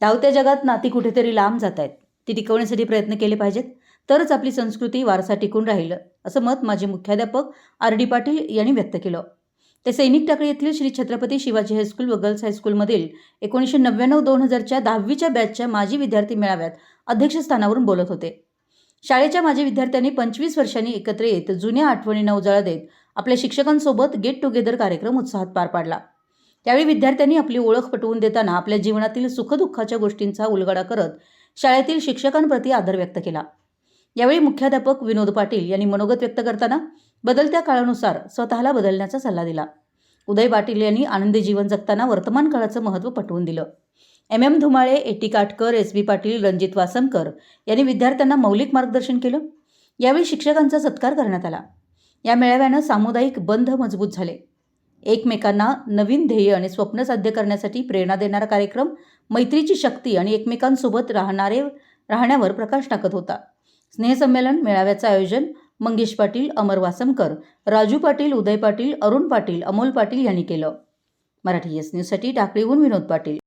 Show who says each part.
Speaker 1: धावत्या जगात नाती कुठेतरी लांब जात आहेत ती टिकवण्यासाठी प्रयत्न केले पाहिजेत. तरच आपली संस्कृती वारसा टिकून राहील असं मत माजी मुख्याध्यापक आर डी पाटील यांनी व्यक्त केलं. ते सैनिक टाकळी येथील श्री छत्रपती शिवाजी हायस्कूल व गर्ल्स हायस्कूलमधील एकोणीसशे नव्याण्णव दोन हजारच्या दहावीच्या बॅचच्या माजी विद्यार्थी मेळाव्यात अध्यक्षस्थानावरून बोलत होते. शाळेच्या माजी विद्यार्थ्यांनी पंचवीस वर्षांनी एकत्र येत जुन्या आठवणींना उजाळा देत आपल्या शिक्षकांसोबत गेट टुगेदर कार्यक्रम उत्साहात पार पाडला. त्यावेळी विद्यार्थ्यांनी आपली ओळख पटवून देताना आपल्या जीवनातील सुखदुःखाच्या गोष्टींचा उलगडा करत शाळेतील शिक्षकांप्रती आदर व्यक्त केला. यावेळी मुख्याध्यापक विनोद पाटील यांनी मनोगत व्यक्त करताना बदलत्या काळानुसार स्वतःला बदलण्याचा सल्ला दिला. उदय पाटील यांनी आनंदी जीवन जगताना वर्तमान काळाचं महत्त्व पटवून दिलं. एम. एम. धुमाळे ए. टी. काटकर एस. बी. पाटील रणजित वासमकर यांनी विद्यार्थ्यांना मौलिक मार्गदर्शन केलं. यावेळी शिक्षकांचा सत्कार करण्यात आला. या मेळाव्यानं सामुदायिक बंध मजबूत झाले. एकमेकांना नवीन ध्येय आणि स्वप्न साध्य करण्यासाठी प्रेरणा देणारा कार्यक्रम मैत्रीची शक्ती आणि एकमेकांसोबत राहणारे राहण्यावर प्रकाश टाकत होता. स्नेहसंमेलन मेळाव्याचं आयोजन मंगेश पाटील अमर वासमकर राजू पाटील उदय पाटील अरुण पाटील अमोल पाटील यांनी केलं. मराठी एस न्यूजसाठी टाकळीहून विनोद पाटील.